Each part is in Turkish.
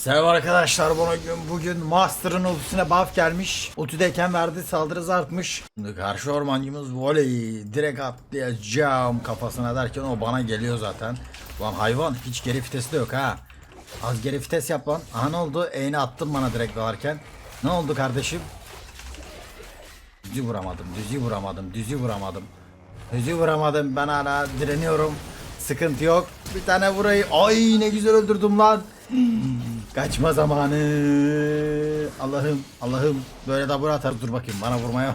Selam arkadaşlar bugün, bugün Master'ın ultisine buff gelmiş. Ultideyken verdiği saldırı artmış. Şimdi karşı ormancımız voley direkt atlayacağım kafasına derken o bana geliyor zaten. Lan hayvan hiç geri vitesi de yok ha. Az geri vites yap lan. Aha ne oldu? E'ni attın bana direkt dalarken. Ne oldu kardeşim? Düzü vuramadım, düzü vuramadım, düzü vuramadım. Düzü vuramadım ben hala direniyorum. Sıkıntı yok. Bir tane vurayım. Ay ne güzel öldürdüm lan. Kaçma zamanı. Allah'ım Allah'ım böyle de buraya atar. Dur bakayım bana vurmaya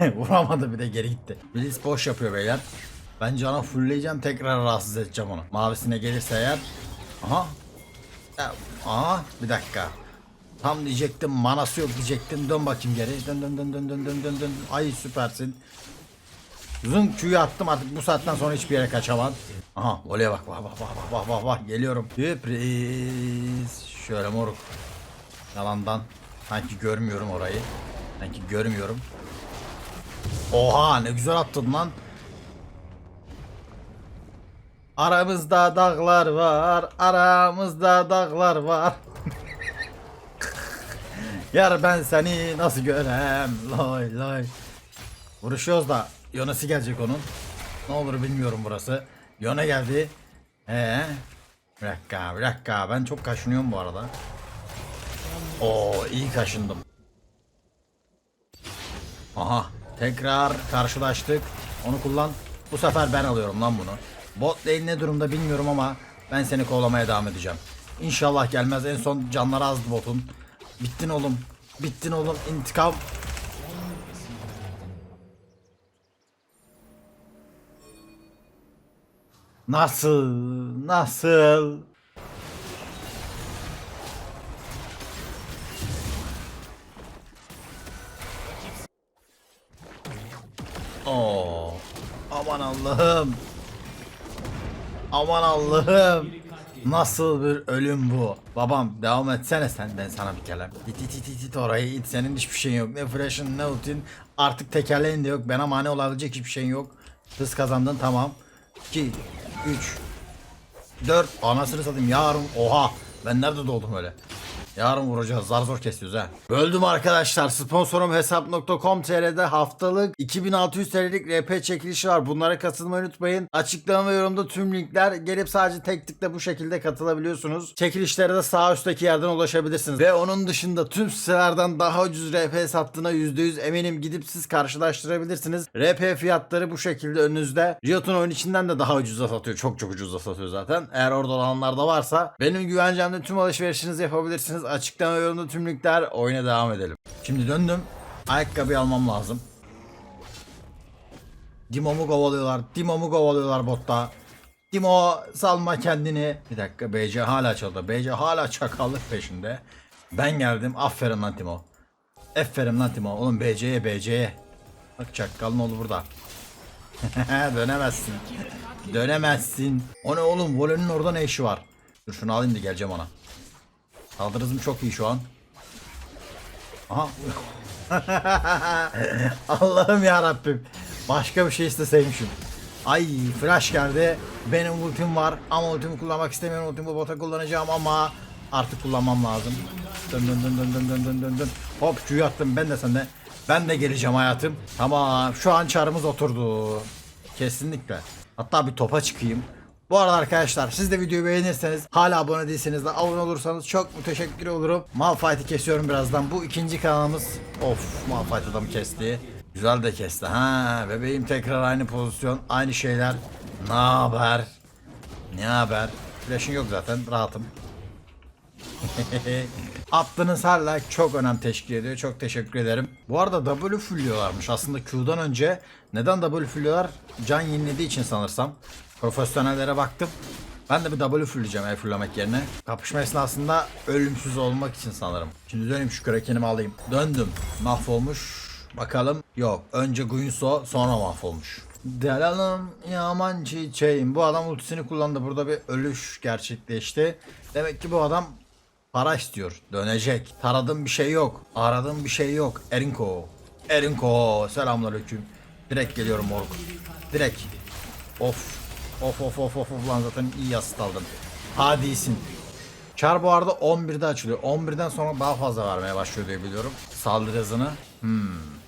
vuramadı bir de geri gitti. Bliss boş yapıyor beyler. Ben cana fullleyeceğim tekrar rahatsız edeceğim onu. Mavisine gelirse eğer. Aha. Ya, Aha bir dakika. Tam diyecektim manası yok diyecektim. Dön bakayım geri. Dön dön dön dön dön dön dön dön. Ay süpersin. Zın Q'yu attım artık bu saatten sonra hiçbir yere kaçamam. Aha voleye bak vah vah vah vah vah vah geliyorum. Sürpriz. Şöyle moruk. Yalandan. Sanki görmüyorum orayı. Sanki görmüyorum. Oha ne güzel attın lan. Aramızda dağlar var. Aramızda dağlar var. Yar ben seni nasıl görem? Lay lay. Vuruşuyoruz da Yonası gelecek onun. Ne olur bilmiyorum burası. Yona geldi. Ee, bir dakika bir dakika ben çok kaşınıyorum bu arada. Oo iyi kaşındım. Aha tekrar karşılaştık. Onu kullan. Bu sefer ben alıyorum lan bunu. Bot lane ne durumda bilmiyorum ama ben seni kovalamaya devam edeceğim. İnşallah gelmez. En son canları azdı botun. Bittin oğlum. Bittin oğlum. İntikam. Nasıl? Nasıl? Oo. Aman Allah'ım. Aman Allah'ım. Nasıl bir ölüm bu? Babam devam etsene sen ben sana bir kelam. İt it it it, it orayı it senin hiçbir şeyin yok. Ne flash'ın ne ultin. Artık tekerleğin de yok. Bana mani olabilecek hiçbir şeyin yok. Hız kazandın tamam. 2 3 4 Anasını satayım yarın. Oha. Ben nerede doğdum öyle Yarın vuracağız. Zar zor kesiyoruz ha. Böldüm arkadaşlar. Sponsorum hesap.com.tr'de haftalık 2600 TL'lik RP çekilişi var. Bunlara katılmayı unutmayın. Açıklama ve yorumda tüm linkler. Gelip sadece tek tıkla bu şekilde katılabiliyorsunuz. Çekilişlere de sağ üstteki yerden ulaşabilirsiniz. Ve onun dışında tüm sitelerden daha ucuz RP sattığına %100 eminim. Gidip siz karşılaştırabilirsiniz. RP fiyatları bu şekilde önünüzde. Riot'un oyun içinden de daha ucuza satıyor. Çok çok ucuza satıyor zaten. Eğer orada olanlar da varsa. Benim güvencemde tüm alışverişinizi yapabilirsiniz Açıklama ve yorumda tüm linkler oyuna devam edelim Şimdi döndüm ayakkabı almam lazım Dimo'mu kovalıyorlar. Dimo'mu kovalıyorlar botta. Dimo salma kendini. Bir dakika BC hala çaldı. BC hala çakallık peşinde. Ben geldim. Aferin lan Timo. Aferin lan Timo. Oğlum BC'ye BC'ye. Bak çakalın oğlu burada. Dönemezsin. Dönemezsin. O ne oğlum? Volenin orada ne işi var? Dur şunu alayım da geleceğim ona. Saldırı çok iyi şu an. Aha. Allah'ım ya Rabbim. Başka bir şey isteseymişim. Ay flash geldi. Benim ultim var ama ultimi kullanmak istemiyorum. Ultimi bu bota kullanacağım ama artık kullanmam lazım. Dön dön dön dön dön dön dön dön dön. Hop Q'yu attım ben de sende. Ben de geleceğim hayatım. Tamam şu an çarımız oturdu. Kesinlikle. Hatta bir topa çıkayım. Bu arada arkadaşlar siz de videoyu beğenirseniz hala abone değilseniz de abone olursanız çok müteşekkir olurum. Malphite'i kesiyorum birazdan. Bu ikinci kanalımız. Of Malphite adamı kesti. Güzel de kesti. Ha bebeğim tekrar aynı pozisyon. Aynı şeyler. Ne haber? Ne haber? Flash'ın yok zaten. Rahatım. Attığınız her like çok önem teşkil ediyor. Çok teşekkür ederim. Bu arada W fullüyorlarmış. Aslında Q'dan önce neden W fullüyorlar? Can yenilediği için sanırsam. Profesyonellere baktım. Ben de bir W fullleyeceğim el fulllemek yerine. Kapışma esnasında ölümsüz olmak için sanırım. Şimdi döneyim şu krakenimi alayım. Döndüm. Mahvolmuş. Bakalım. Yok. Önce Guinsoo sonra mahvolmuş. Delalım yaman çiçeğim. Bu adam ultisini kullandı. Burada bir ölüş gerçekleşti. Demek ki bu adam Para istiyor. Dönecek. Taradığım bir şey yok. Aradığım bir şey yok. Erinko. Erinko. Selamünaleyküm. Direkt geliyorum moruk. Direkt. Of. Of of of of lan zaten iyi asist aldın. Hadi iyisin. Char bu arada 11'de açılıyor. 11'den sonra daha fazla vermeye başlıyor diye biliyorum. Saldırı hızını. Hmm.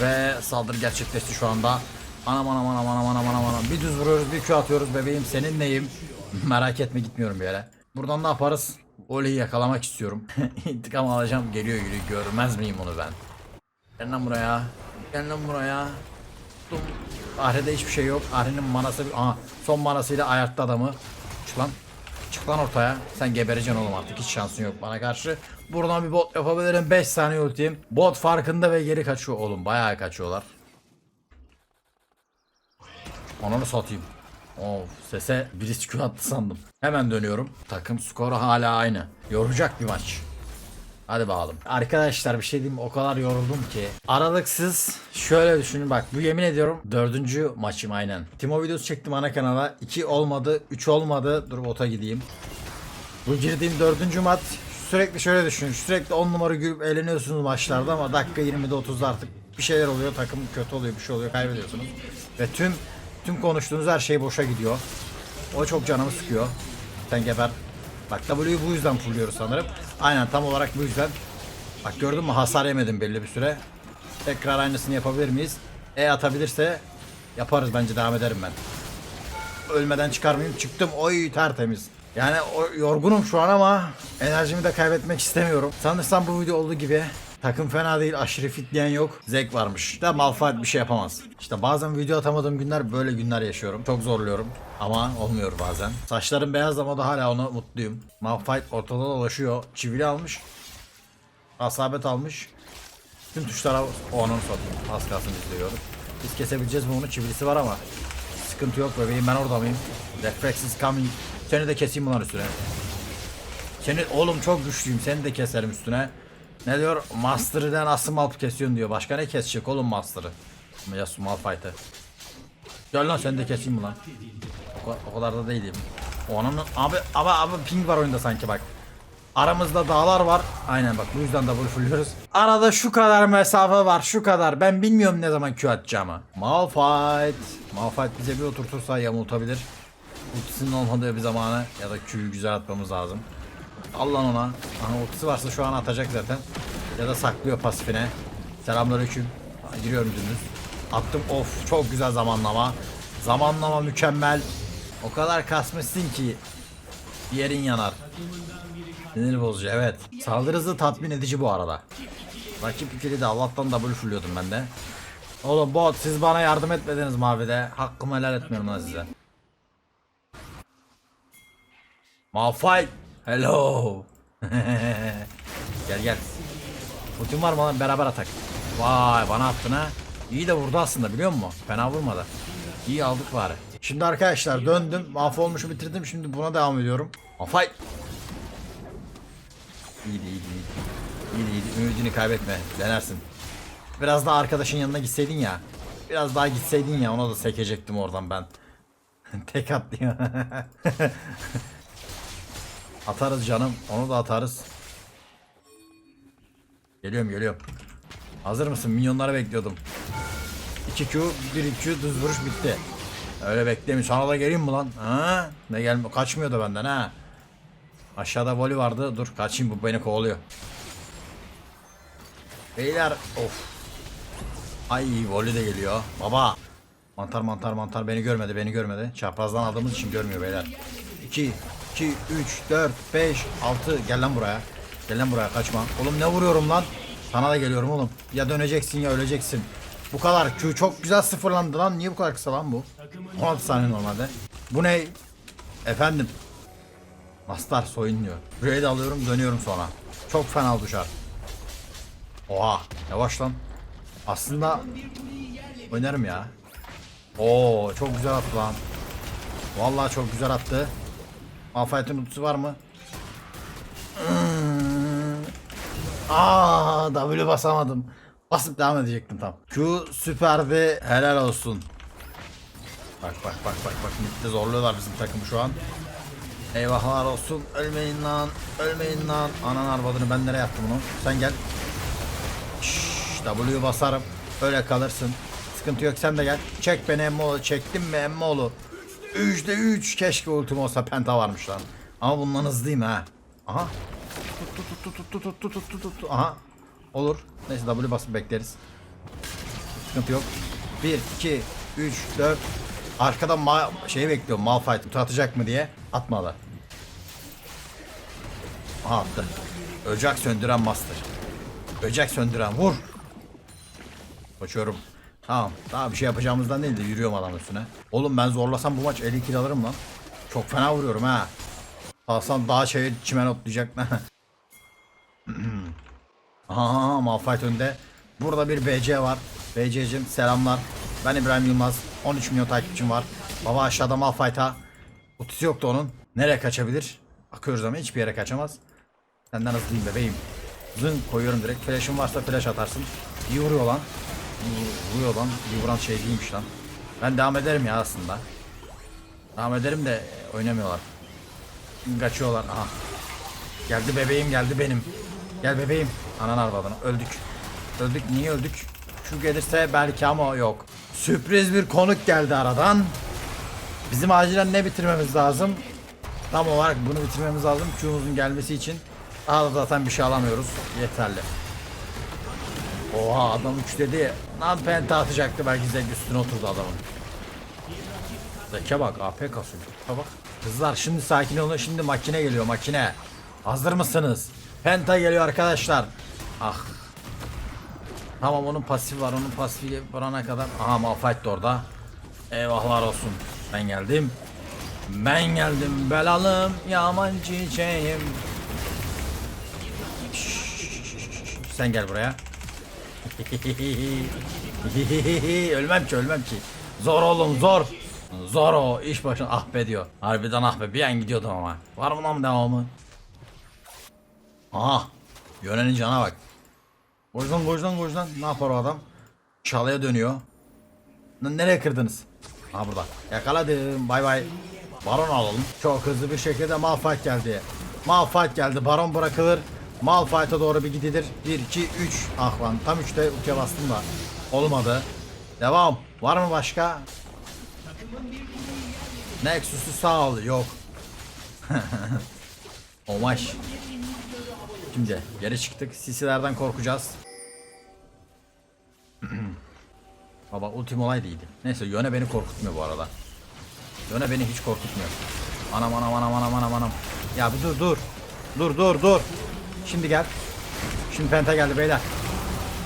Ve saldırı gerçekleşti şu anda. Anam anam anam anam anam anam anam. Bir düz vuruyoruz bir Q atıyoruz bebeğim senin neyim? Merak etme gitmiyorum bir yere. Buradan ne yaparız? Oli'yi yakalamak istiyorum. İntikam alacağım geliyor geliyor görmez miyim onu ben? Gel lan buraya. Gel lan buraya. Dum. Ahre'de hiçbir şey yok. Ahre'nin manası... Aha son manasıyla ayarttı adamı. Çık lan. Çık lan ortaya. Sen gebereceksin oğlum artık. Hiç şansın yok bana karşı. Buradan bir bot yapabilirim. 5 saniye ultiyim. Bot farkında ve geri kaçıyor oğlum. Bayağı kaçıyorlar. Ananı satayım. Of sese birisi Q attı sandım. Hemen dönüyorum. Takım skoru hala aynı. Yoracak bir maç. Hadi bakalım. Arkadaşlar bir şey diyeyim o kadar yoruldum ki. Aralıksız şöyle düşünün bak bu yemin ediyorum dördüncü maçım aynen. Timo videosu çektim ana kanala. 2 olmadı 3 olmadı. Dur bota gideyim. Bu girdiğim dördüncü maç sürekli şöyle düşünün. Sürekli 10 numara gülüp eğleniyorsunuz maçlarda ama dakika 20'de 30'da artık bir şeyler oluyor. Takım kötü oluyor bir şey oluyor kaybediyorsunuz. Ve tüm tüm konuştuğunuz her şey boşa gidiyor. O çok canımı sıkıyor. Sen geber. Bak W'yu bu yüzden fulluyoruz sanırım. Aynen tam olarak bu yüzden. Bak gördün mü hasar yemedim belli bir süre. Tekrar aynısını yapabilir miyiz? E atabilirse yaparız bence devam ederim ben. Ölmeden çıkarmayayım. Çıktım. Oy tertemiz. Yani o, yorgunum şu an ama enerjimi de kaybetmek istemiyorum. Sanırsam bu video olduğu gibi takım fena değil aşırı fit diyen yok. Zevk varmış. Da Malphite bir şey yapamaz. İşte bazen video atamadığım günler böyle günler yaşıyorum. Çok zorluyorum. Ama olmuyor bazen. Saçlarım beyaz ama da hala ona mutluyum. Malphite ortada dolaşıyor. Çivili almış. Asabet almış. Tüm tuşlara o anonu satayım. Az kalsın izliyorum. Biz kesebileceğiz mi onu? Çivilisi var ama. Sıkıntı yok bebeğim ben orada mıyım? Reflex is coming. Seni de keseyim ulan üstüne. Seni oğlum çok güçlüyüm seni de keserim üstüne. Ne diyor? Master'dan asım alıp kesiyorsun diyor. Başka ne kesecek oğlum Master'ı? Ya Malphite'ı. Gel lan seni de keseyim ulan. O, o kadar da değilim. Onun abi abi abi ping var oyunda sanki bak. Aramızda dağlar var. Aynen bak bu yüzden double fulluyoruz. Arada şu kadar mesafe var şu kadar. Ben bilmiyorum ne zaman Q atacağımı. Malphite. Malphite bize bir oturtursa yamultabilir. Ultisinin olmadığı bir zamanı ya da Q'yu güzel atmamız lazım. Allah ona. Aha ultisi varsa şu an atacak zaten. Ya da saklıyor pasifine. Selamünaleyküm. Giriyorum dümdüz. Attım of çok güzel zamanlama. Zamanlama mükemmel. O kadar kasmışsın ki yerin yanar. Sinir bozucu evet. Saldırı hızı tatmin edici bu arada. Rakip ikili de Allah'tan double fulluyordum ben de. Oğlum bot siz bana yardım etmediniz mavide. Hakkımı helal etmiyorum lan size. Malphite. Hello. gel gel. Ultim var mı lan beraber atak. Vay bana attın ha. İyi de vurdu aslında biliyor musun? Fena vurmadı. İyi aldık bari. Şimdi arkadaşlar döndüm. Mahvolmuşu bitirdim. Şimdi buna devam ediyorum. Malphite. İyiydi iyiydi iyiydi. İyiydi iyiydi. Ümidini kaybetme. Denersin. Biraz daha arkadaşın yanına gitseydin ya. Biraz daha gitseydin ya ona da sekecektim oradan ben. Tek atlıyor. atarız canım. Onu da atarız. Geliyorum geliyorum. Hazır mısın? Minyonları bekliyordum. 2Q, 1Q düz vuruş bitti. Öyle beklemiyor. Sana da geleyim mi lan? Ha? Ne gelme kaçmıyordu benden ha. Aşağıda voli vardı. Dur kaçayım bu beni kovalıyor. Beyler of. Ay voli de geliyor. Baba. Mantar mantar mantar beni görmedi beni görmedi. Çaprazdan aldığımız için görmüyor beyler. 2 2 3 4 5 6 gel lan buraya. Gel lan buraya kaçma. Oğlum ne vuruyorum lan? Sana da geliyorum oğlum. Ya döneceksin ya öleceksin. Bu kadar Q çok güzel sıfırlandı lan. Niye bu kadar kısa lan bu? 16 saniye normalde. Bu ne? Efendim. Mastar soyun diyor. Burayı da alıyorum dönüyorum sonra. Çok fena düşer. Oha yavaş lan. Aslında oynarım ya. Oo çok güzel attı lan. Vallahi çok güzel attı. Malphite'in ultisi var mı? Aa W basamadım. Basıp devam edecektim tam. Q süperdi. Helal olsun. Bak bak bak bak bak. Mid'de zorluyorlar bizim takımı şu an. Eyvahlar olsun. Ölmeyin lan. Ölmeyin lan. Anan arvadını ben nereye yaptım bunu? Sen gel. Şşş, basarım. Öyle kalırsın. Sıkıntı yok sen de gel. Çek beni emmoğlu. Çektim mi emmoğlu? 3'te 3. Keşke ultim olsa penta varmış lan. Ama bundan hızlıyım ha. Aha. Tut tut tut tut tut tut tut tut tut. Aha. Olur. Neyse W basıp bekleriz. Sıkıntı yok. 1, 2, 3, 4. Arkadan ma şeyi bekliyorum. Malphite kutu atacak mı diye. Atmadı. Aha attı. Ocak söndüren master. Böcek söndüren vur. Koşuyorum. Tamam. Daha bir şey yapacağımızdan değil de yürüyorum adam üstüne. Oğlum ben zorlasam bu maç 50 kill alırım lan. Çok fena vuruyorum ha. Alsam daha şey çimen otlayacak. Aha Malphite önde. Burada bir BC var. BC'cim selamlar. Ben İbrahim Yılmaz. 13 milyon takipçim var. Baba aşağıda Malphite'a. Utisi yoktu onun. Nereye kaçabilir? Akıyoruz ama hiçbir yere kaçamaz. Senden hızlıyım bebeğim. Zın koyuyorum direkt. Flash'ın varsa flash atarsın. İyi vuruyor lan. İyi vuruyor lan. İyi vuran şey değilmiş lan. Ben devam ederim ya aslında. Devam ederim de oynamıyorlar. Kaçıyorlar. Aha. Geldi bebeğim geldi benim. Gel bebeğim. Anan arvadına. Öldük. Öldük. Niye öldük? Şu gelirse belki ama yok. Sürpriz bir konuk geldi aradan. Bizim acilen ne bitirmemiz lazım? Tam olarak bunu bitirmemiz lazım. Q'muzun gelmesi için. Daha da zaten bir şey alamıyoruz. Yeterli. Oha adam 3 dedi. Lan penta atacaktı belki zek üstüne oturdu adamın. Zeke bak AP kasıyor. Bak. Kızlar şimdi sakin olun. Şimdi makine geliyor makine. Hazır mısınız? Penta geliyor arkadaşlar. Ah. Tamam onun pasifi var. Onun pasifi vurana kadar. Aha Malphite de orada. Eyvahlar olsun. Ben geldim. Ben geldim belalım yaman çiçeğim. Sen gel buraya. ölmem ki ölmem ki. Zor oğlum zor. Zor o iş başına ah be diyor. Harbiden ah be bir an gidiyordum ama. Var mı lan devamı? Aha. Yönenin cana bak. Koş lan koş lan koş lan. Ne yapar o adam? Çalıya dönüyor. N- Nereye kırdınız? Ha burada. Yakaladım. Bay bay. Baron alalım. Çok hızlı bir şekilde Malphite geldi. Malphite geldi. Baron bırakılır. Malphite'a doğru bir gidilir. 1, 2, 3. Ah lan tam 3'te uçya bastım da. Olmadı. Devam. Var mı başka? Nexus'u sağ ol. Yok. Omaş. Şimdi geri çıktık. Sisilerden korkacağız. Baba ultim olay değildi. Neyse yöne beni korkutmuyor bu arada. Yöne beni hiç korkutmuyor. Anam anam anam anam anam anam. Ya bir dur dur. Dur dur dur. Şimdi gel. Şimdi penta geldi beyler.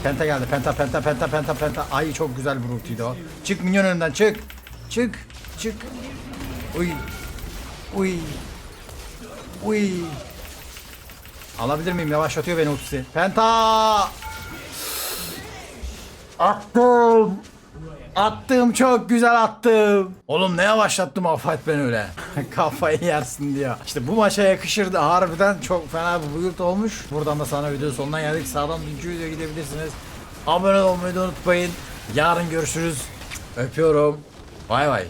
Penta geldi. Penta penta penta penta penta. Ay çok güzel bir ultiydi o. Çık minyon önünden çık. Çık. Çık. Uy. Uy. Uy. Alabilir miyim? Yavaşlatıyor beni ultisi. Penta. Attım. Attım çok güzel attım. Oğlum ne yavaşlattım Afat ben öyle. Kafayı yersin diyor. İşte bu maça yakışırdı. Harbiden çok fena bir build olmuş. Buradan da sana video sonuna geldik. Sağdan dünkü videoya gidebilirsiniz. Abone olmayı da unutmayın. Yarın görüşürüz. Öpüyorum. Bay bay.